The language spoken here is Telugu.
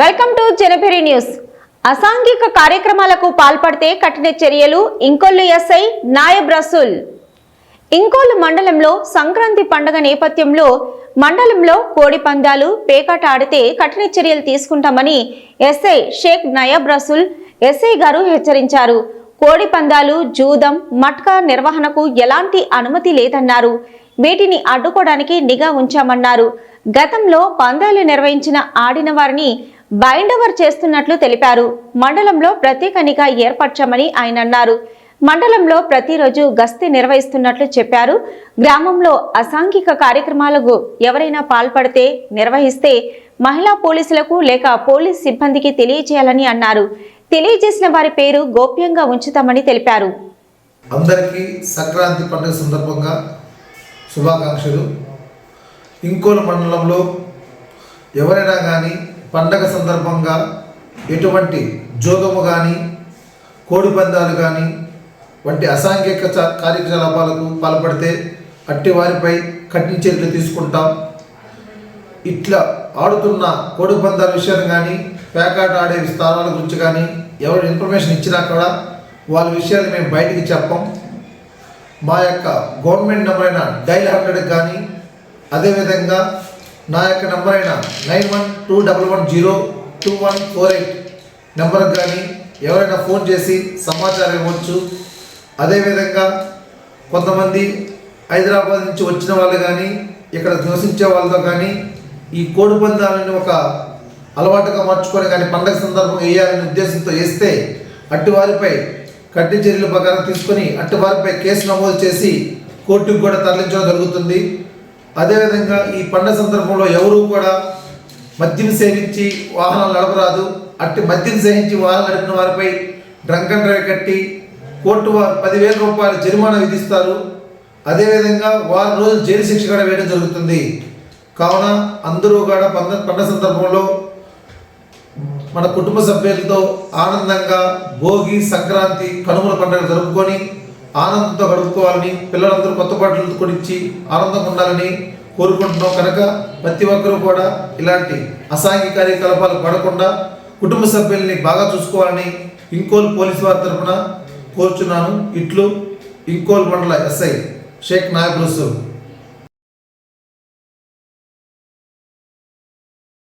Welcome to Janabheri news. అసాంఘిక కార్యక్రమాలకు పాల్పడితే కఠిన చర్యలు ఇంకొల్లు ఎస్ఐ నాయబ్ రసూల్. ఇంకోలు మండలంలో సంక్రాంతి పండుగ నేపథ్యంలో మండలంలో కోడి పందాలు పేకాట ఆడితే కఠిన చర్యలు తీసుకుంటామని ఎస్ఐ షేక్ నయాబ్ రసూల్ ఎస్ఐ గారు హెచ్చరించారు. కోడి పందాలు జూదం మట్కా నిర్వహణకు ఎలాంటి అనుమతి లేదన్నారు. వీటిని అడ్డుకోవడానికి నిఘా ఉంచామన్నారు. గతంలో పందాలు నిర్వహించిన ఆడిన వారిని బైండ్ ఓవర్ చేస్తున్నట్లు తెలిపారు. మండలంలో ప్రత్యేక నిఘా ఏర్పరచామని ఆయన అన్నారు. మండలంలో ప్రతిరోజు గస్తీ నిర్వహిస్తున్నట్లు చెప్పారు. గ్రామంలో అసాంఘిక కార్యక్రమాలకు ఎవరైనా పాల్పడితే నిర్వహిస్తే మహిళా పోలీసులకు లేక పోలీస్ సిబ్బందికి తెలియజేయాలని అన్నారు. తెలియజేసిన వారి పేరు గోప్యంగా ఉంచుతామని తెలిపారు. అందరికీ సంక్రాంతి పండుగ సందర్భంగా శుభాకాంక్షలు. ఇంకోల మండలంలో ఎవరైనా కానీ పండగ సందర్భంగా ఎటువంటి జోగము కానీ కోడిపందాలు కానీ వంటి అసాంఘిక కార్యకలాపాలకు పాల్పడితే అట్టి వారిపై కఠిన చర్యలు తీసుకుంటాం. ఇట్లా ఆడుతున్న కోడిపందాల విషయం కానీ పేకాట ఆడే స్థానాల గురించి కానీ ఎవరు ఇన్ఫర్మేషన్ ఇచ్చినా కూడా వాళ్ళ విషయాలు మేము బయటికి చెప్పం. మా యొక్క గవర్నమెంట్ నెంబర్ అయిన డైల్ హండ్రెడ్కి కానీ అదేవిధంగా నా యొక్క నెంబర్ అయిన nine one two double one zero two one four eight నెంబర్కి కానీ ఎవరైనా ఫోన్ చేసి సమాచారం ఇవ్వచ్చు. అదేవిధంగా కొంతమంది హైదరాబాద్ నుంచి వచ్చిన వాళ్ళు కానీ ఇక్కడ నివసించే వాళ్ళతో కానీ ఈ కోడి పందాలని ఒక అలవాటుగా మార్చుకొని కానీ పండగ సందర్భం వేయాలనే ఉద్దేశంతో వేస్తే అట్టి వారిపై కఠిన చర్యల ప్రకారం తీసుకొని అట్టి వారిపై కేసు నమోదు చేసి కోర్టుకు కూడా తరలించడం జరుగుతుంది. అదేవిధంగా ఈ పండ సందర్భంలో ఎవరూ కూడా మద్యం సేవించి వాహనాలు నడపరాదు. అట్టి మద్యం సేవించి వాహనాలు నడిపిన వారిపై డ్రంక్ అండ్ డ్రైవ్ కట్టి కోర్టు వారు పదివేల రూపాయలు జరిమానా విధిస్తారు. అదేవిధంగా వారం రోజులు జైలు శిక్ష కూడా వేయడం జరుగుతుంది. కావున అందరూ కూడా పండ సందర్భంలో మన కుటుంబ సభ్యులతో ఆనందంగా భోగి సంక్రాంతి కనుమల పండుగ జరుపుకొని ఆనందంతో గడుపుకోవాలని పిల్లలందరూ కొత్త పాటలు కొనిచ్చి ఆనందంగా ఉండాలని కోరుకుంటున్నాం కనుక ప్రతి ఒక్కరూ కూడా ఇలాంటి అసాంఘిక కార్యకలాపాలు పడకుండా కుటుంబ సభ్యుల్ని బాగా చూసుకోవాలని ఇంకోల్ పోలీసు వారి తరఫున కోరుచున్నాను. ఇట్లు ఇంకోల్ మండల ఎస్ఐ షేక్ నాయక్ రసూల్